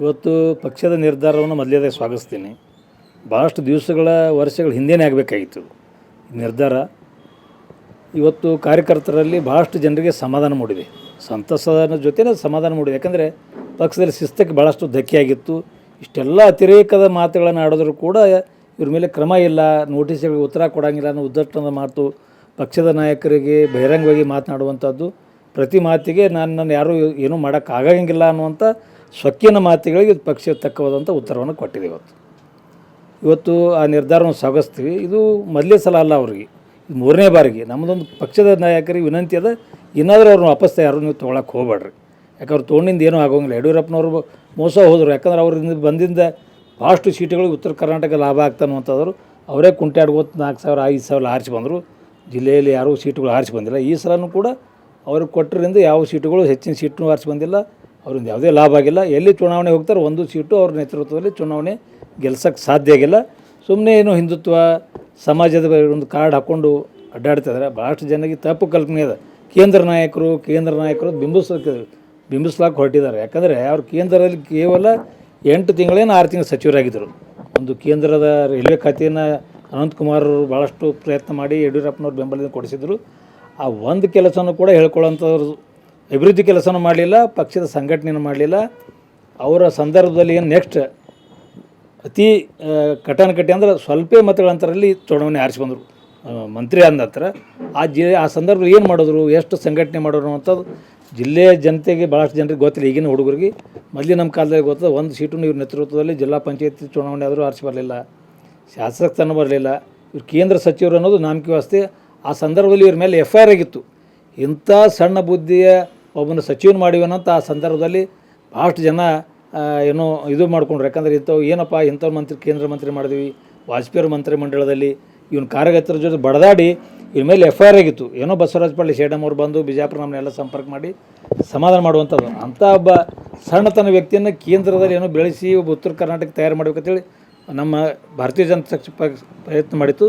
ಇವತ್ತು ಪಕ್ಷದ ನಿರ್ಧಾರವನ್ನು ಮೊದಲೇದೇ ಸ್ವಾಗತಿಸ್ತೀನಿ. ಭಾಳಷ್ಟು ದಿವಸಗಳ, ವರ್ಷಗಳ ಹಿಂದೆನೇ ಆಗಬೇಕಾಗಿತ್ತು ನಿರ್ಧಾರ. ಇವತ್ತು ಕಾರ್ಯಕರ್ತರಲ್ಲಿ ಭಾಳಷ್ಟು ಜನರಿಗೆ ಸಮಾಧಾನ ಮೂಡಿದೆ. ಸಂತಸದ ಜೊತೆನೇ ಸಮಾಧಾನ ಮೂಡಿದೆ. ಯಾಕಂದರೆ ಪಕ್ಷದಲ್ಲಿ ಶಿಸ್ತಕ್ಕೆ ಭಾಳಷ್ಟು ಧಕ್ಕೆಯಾಗಿತ್ತು. ಇಷ್ಟೆಲ್ಲ ಅತಿರೇಕದ ಮಾತುಗಳನ್ನು ಆಡಿದ್ರು ಕೂಡ ಇವ್ರ ಮೇಲೆ ಕ್ರಮ ಇಲ್ಲ, ನೋಟಿಸ್ಗಳಿಗೆ ಉತ್ತರ ಕೊಡೋಂಗಿಲ್ಲ ಅನ್ನೋ ಉದ್ದಷ್ಟದ ಮಾತು ಪಕ್ಷದ ನಾಯಕರಿಗೆ ಬಹಿರಂಗವಾಗಿ ಮಾತನಾಡುವಂಥದ್ದು. ಪ್ರತಿ ಮಾತಿಗೆ ನಾನು ನಾನು ಯಾರೂ ಏನೂ ಮಾಡೋಕ್ಕಾಗಂಗಿಲ್ಲ ಅನ್ನುವಂಥ ಸೊಕ್ಕಿನ ಮಾತುಗಳಿಗೆ ಪಕ್ಷ ತಕ್ಕವಾದಂಥ ಉತ್ತರವನ್ನು ಕೊಟ್ಟಿದೆ ಇವತ್ತು. ಇವತ್ತು ಆ ನಿರ್ಧಾರವನ್ನು ಸಾಗಿಸ್ತೀವಿ. ಇದು ಮೊದಲೇ ಸಲ ಅಲ್ಲ ಅವ್ರಿಗೆ. ಇದು ಮೂರನೇ ಬಾರಿಗೆ. ನಮ್ಮದೊಂದು ಪಕ್ಷದ ನಾಯಕರಿಗೆ ವಿನಂತಿ ಅದ ಏನಾದರೂ ಅವ್ರನ್ನ ವಾಪಸ್ ಯಾರು ನೀವು ತೊಗೊಳಕ್ಕೆ ಹೋಗ್ಬೇಡ್ರಿ. ಯಾಕಂದ್ರೆ ತೊಗೊಂಡಿಂದ ಏನೂ ಆಗೋಂಗಿಲ್ಲ. ಯಡಿಯೂರಪ್ಪನವರು ಮೋಸ ಹೋದರು. ಯಾಕಂದ್ರೆ ಅವರಿಂದ ಬಂದಿಂದ ಭಾಳಷ್ಟು ಸೀಟುಗಳಿಗೆ ಉತ್ತರ ಕರ್ನಾಟಕ ಲಾಭ ಆಗ್ತಾನುವಂಥದ್ರು ಅವರೇ ಕುಂಟಾಡ್ಕೋತ ನಾಲ್ಕು ಸಾವಿರ, ಐದು ಸಾವಿರ ಆರಿಸಿ ಬಂದರು. ಜಿಲ್ಲೆಯಲ್ಲಿ ಯಾರೂ ಸೀಟುಗಳು ಆರಿಸಿ ಬಂದಿಲ್ಲ. ಈ ಸಲನೂ ಕೂಡ ಅವ್ರಿಗೆ ಕೊಟ್ಟರಿಂದ ಯಾವ ಸೀಟುಗಳು ಹೆಚ್ಚಿನ ಸೀಟು ಆರಿಸಿ ಬಂದಿಲ್ಲ, ಅವರಿಂದ ಯಾವುದೇ ಲಾಭ ಆಗಿಲ್ಲ. ಎಲ್ಲಿ ಚುನಾವಣೆ ಹೋಗ್ತಾರೆ ಒಂದು ಸೀಟು ಅವ್ರ ನೇತೃತ್ವದಲ್ಲಿ ಚುನಾವಣೆ ಗೆಲ್ಸೋಕ್ಕೆ ಸಾಧ್ಯ ಆಗಿಲ್ಲ. ಸುಮ್ಮನೆ ಏನು ಹಿಂದುತ್ವ, ಸಮಾಜದ ಒಂದು ಕಾರ್ಡ್ ಹಾಕ್ಕೊಂಡು ಅಡ್ಡಾಡ್ತಿದ್ದಾರೆ ಭಾಳಷ್ಟು ಜನರಿಗೆ ತಪ್ಪು ಕಲ್ಪನೆ ಇದೆ. ಕೇಂದ್ರ ನಾಯಕರು ಕೇಂದ್ರ ನಾಯಕರು ಬಿಂಬಿಸೋಕೆ ಬಿಂಬಿಸ್ಲಾಕೆ ಹೊರಟಿದ್ದಾರೆ. ಯಾಕಂದರೆ ಅವ್ರು ಕೇಂದ್ರದಲ್ಲಿ ಕೇವಲ ಎಂಟು ತಿಂಗಳೇನು ಆರು ತಿಂಗಳು ಸಚಿವರಾಗಿದ್ದರು. ಒಂದು ಕೇಂದ್ರದ ರೈಲ್ವೆ ಖಾತೆಯನ್ನು ಅನಂತಕುಮಾರ್ ಭಾಳಷ್ಟು ಪ್ರಯತ್ನ ಮಾಡಿ ಯಡಿಯೂರಪ್ಪನವ್ರು ಬೆಂಬಲದಿಂದ ಕೊಡಿಸಿದ್ರು. ಆ ಒಂದು ಕೆಲಸನೂ ಕೂಡ ಹೇಳ್ಕೊಳ್ಳೋಂಥವ್ರು ಅಭಿವೃದ್ಧಿ ಕೆಲಸನೂ ಮಾಡಲಿಲ್ಲ, ಪಕ್ಷದ ಸಂಘಟನೆಯನ್ನು ಮಾಡಲಿಲ್ಲ. ಅವರ ಸಂದರ್ಭದಲ್ಲಿ ಏನು ನೆಕ್ಸ್ಟ್ ಅತಿ ಕಟ್ಟಿ ಅಂದ್ರೆ ಸ್ವಲ್ಪ ಮತಗಳಂತರಲ್ಲಿ ಚುನಾವಣೆ ಆರಿಸಿ ಬಂದರು. ಮಂತ್ರಿ ಆದ ನಂತರ ಆ ಜಿ, ಆ ಸಂದರ್ಭದಲ್ಲಿ ಏನು ಮಾಡಿದ್ರು, ಎಷ್ಟು ಸಂಘಟನೆ ಮಾಡೋರು ಅಂಥದ್ದು ಜಿಲ್ಲೆಯ ಜನತೆಗೆ ಭಾಳಷ್ಟು ಜನರಿಗೆ ಗೊತ್ತಿಲ್ಲ. ಈಗಿನ ಹುಡುಗರಿಗೆ ಮೊದಲು ನಮ್ಮ ಕಾಲದಲ್ಲಿ ಗೊತ್ತದ ಒಂದು ಸೀಟು ಇವ್ರ ನೇತೃತ್ವದಲ್ಲಿ ಜಿಲ್ಲಾ ಪಂಚಾಯತಿ ಚುನಾವಣೆ ಆದರೂ ಆರಿಸಿ ಬರಲಿಲ್ಲ. ಶಾಸಕತನ ಬರಲಿಲ್ಲ. ಇವ್ರು ಕೇಂದ್ರ ಸಚಿವರು ಅನ್ನೋದು ನಾಮಕೆ ವಾಸ್ತೆ ಆ ಸಂದರ್ಭದಲ್ಲಿ ಇವ್ರ ಮೇಲೆ ಎಫ್ ಐ ಆಗಿತ್ತು. ಇಂಥ ಸಣ್ಣ ಬುದ್ಧಿಯ ಒಬ್ಬನ ಸಚಿವನ ಮಾಡಿವನಂತ ಆ ಸಂದರ್ಭದಲ್ಲಿ ಭಾಳಷ್ಟು ಜನ ಏನೋ ಇದು ಮಾಡ್ಕೊಂಡ್ರು. ಯಾಕಂದ್ರೆ ಇಂಥವು ಏನಪ್ಪ ಇಂಥವ್ರು ಮಂತ್ರಿ, ಕೇಂದ್ರ ಮಂತ್ರಿ ಮಾಡಿದ್ವಿ, ವಾಜಪೇಯಿ ಅವ್ರ ಮಂತ್ರಿ ಮಂಡಳದಲ್ಲಿ ಇವನ ಕಾರ್ಯಕರ್ತರ ಜೊತೆ ಬಡದಾಡಿ ಇವ್ರ ಮೇಲೆ ಎಫ್ ಐ ಆರ್ ಆಗಿತ್ತು. ಏನೋ ಬಸವರಾಜ ಶೇಡಮ್ ಅವ್ರು ಬಂದು ಬಿಜಾಪುರ ನಮ್ಮನ್ನೆಲ್ಲ ಸಂಪರ್ಕ ಮಾಡಿ ಸಮಾಧಾನ ಮಾಡುವಂಥದ್ದು. ಅಂಥ ಒಬ್ಬ ಸಣ್ಣತನ ವ್ಯಕ್ತಿಯನ್ನು ಕೇಂದ್ರದಲ್ಲಿ ಏನೋ ಬೆಳೆಸಿ ಒಬ್ಬ ಉತ್ತರ ಕರ್ನಾಟಕ ತಯಾರು ಮಾಡ್ಬೇಕಂತೇಳಿ ನಮ್ಮ ಭಾರತೀಯ ಜನತಾ ಪಕ್ಷ ಪ್ರಯತ್ನ ಮಾಡಿತ್ತು.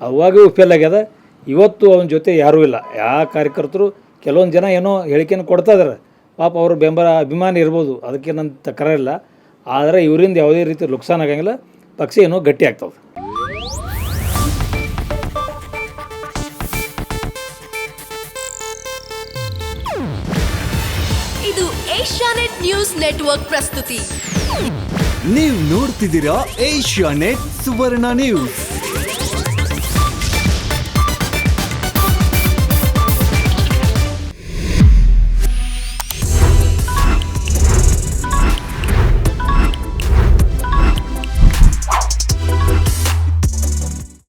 ಅವಾಗೂ ಫೇಲ್ ಆಗ್ಯದ. ಇವತ್ತು ಅವನ ಜೊತೆ ಯಾರೂ ಇಲ್ಲ. ಯಾವ ಕಾರ್ಯಕರ್ತರು ಕೆಲವೊಂದು ಜನ ಏನೋ ಹೇಳಿಕೆಯನ್ನು ಕೊಡ್ತಾ ಇದ್ದಾರೆ ಪಾಪ ಅವರು ಬೆಂಬಲ ಅಭಿಮಾನಿ ಇರ್ಬೋದು. ಅದಕ್ಕೆ ನನ್ನ ತಕರಾರಿಲ್ಲ ಆದರೆ ಇವರಿಂದ ಯಾವುದೇ ರೀತಿ ನುಕ್ಸಾನ್ ಆಗಂಗಿಲ್ಲ. ಪಕ್ಷ ಏನೋ ಗಟ್ಟಿ ಆಗ್ತದೆ. ಇದು ಏಷ್ಯಾನೆಟ್ ನ್ಯೂಸ್ ನೆಟ್ವರ್ಕ್ ಪ್ರಸ್ತುತಿ. ನೀವು ನೋಡ್ತಿದ್ದೀರಾ ಏಷ್ಯಾ ನೆಟ್ ಸುವರ್ಣ ನ್ಯೂಸ್.